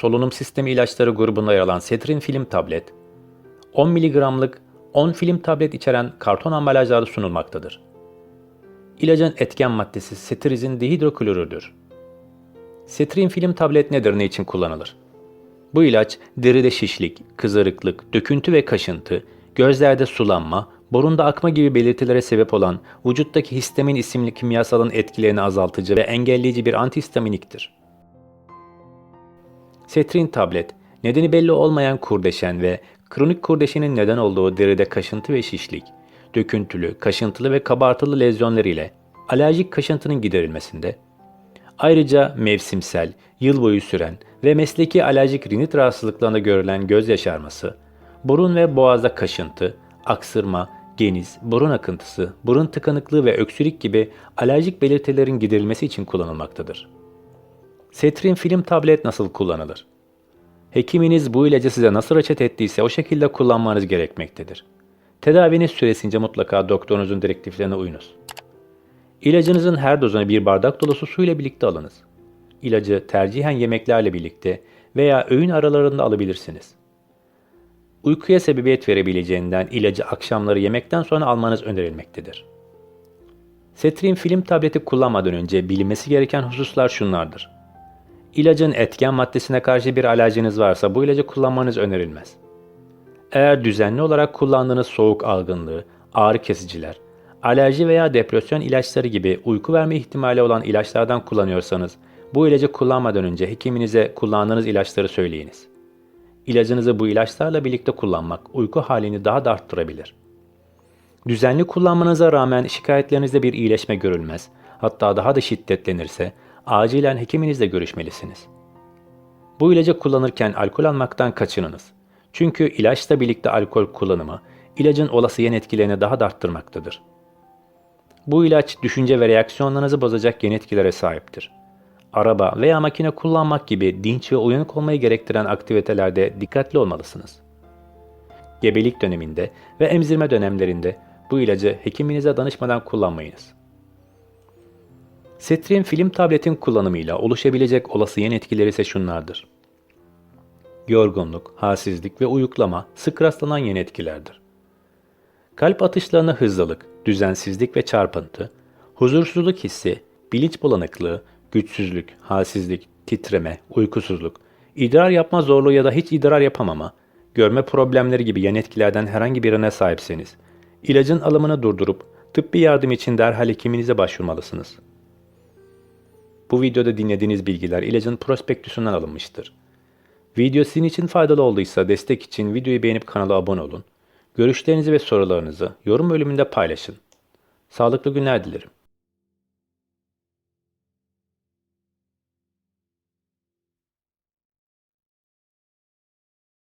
solunum sistemi ilaçları grubunda yer alan Cetrin film tablet, 10 mg'lık 10 film tablet içeren karton ambalajlarda sunulmaktadır. İlacın etken maddesi cetirizin dihidroklorüdür. Setrin film tablet nedir, ne için kullanılır? Bu ilaç deride şişlik, kızarıklık, döküntü ve kaşıntı, gözlerde sulanma, burunda akma gibi belirtilere sebep olan vücuttaki histamin isimli kimyasalın etkilerini azaltıcı ve engelleyici bir antihistaminiktir. Setrin tablet, nedeni belli olmayan kurdeşen ve kronik kurdeşenin neden olduğu deride kaşıntı ve şişlik, döküntülü, kaşıntılı ve kabartılı lezyonlar ile alerjik kaşıntının giderilmesinde, ayrıca mevsimsel, yıl boyu süren ve mesleki alerjik rinit rahatsızlıklarında görülen göz yaşarması, burun ve boğazda kaşıntı, aksırma, geniz, burun akıntısı, burun tıkanıklığı ve öksürük gibi alerjik belirtilerin giderilmesi için kullanılmaktadır. Setrin film tablet nasıl kullanılır? Hekiminiz bu ilacı size nasıl reçete ettiyse o şekilde kullanmanız gerekmektedir. Tedaviniz süresince mutlaka doktorunuzun direktiflerine uyunuz. İlacınızın her dozunu bir bardak dolusu su ile birlikte alınız. İlacı tercihen yemeklerle birlikte veya öğün aralarında alabilirsiniz. Uykuya sebebiyet verebileceğinden ilacı akşamları yemekten sonra almanız önerilmektedir. Setrin film tableti kullanmadan önce bilinmesi gereken hususlar şunlardır. İlacın etken maddesine karşı bir alerjiniz varsa bu ilacı kullanmanız önerilmez. Eğer düzenli olarak kullandığınız soğuk algınlığı, ağrı kesiciler, alerji veya depresyon ilaçları gibi uyku verme ihtimali olan ilaçlardan kullanıyorsanız bu ilacı kullanmadan önce hekiminize kullandığınız ilaçları söyleyiniz. İlacınızı bu ilaçlarla birlikte kullanmak uyku halini daha da arttırabilir. Düzenli kullanmanıza rağmen şikayetlerinizde bir iyileşme görülmez, hatta daha da şiddetlenirse acilen hekiminizle görüşmelisiniz. Bu ilacı kullanırken alkol almaktan kaçınınız. Çünkü ilaçla birlikte alkol kullanımı ilacın olası yan etkilerini daha da arttırmaktadır. Bu ilaç düşünce ve reaksiyonlarınızı bozacak yan etkilere sahiptir. Araba veya makine kullanmak gibi dinç ve uyanık olmayı gerektiren aktivitelerde dikkatli olmalısınız. Gebelik döneminde ve emzirme dönemlerinde bu ilacı hekiminize danışmadan kullanmayınız. Setrin film tabletin kullanımıyla oluşabilecek olası yan etkileri ise şunlardır. Yorgunluk, halsizlik ve uyuklama sık rastlanan yan etkilerdir. Kalp atışlarına hızlılık, düzensizlik ve çarpıntı, huzursuzluk hissi, bilinç bulanıklığı, güçsüzlük, halsizlik, titreme, uykusuzluk, idrar yapma zorluğu ya da hiç idrar yapamama, görme problemleri gibi yan etkilerden herhangi birine sahipseniz, ilacın alımını durdurup tıbbi yardım için derhal hekiminize başvurmalısınız. Bu videoda dinlediğiniz bilgiler ilacın prospektüsünden alınmıştır. Video sizin için faydalı olduysa destek için videoyu beğenip kanala abone olun. Görüşlerinizi ve sorularınızı yorum bölümünde paylaşın. Sağlıklı günler dilerim.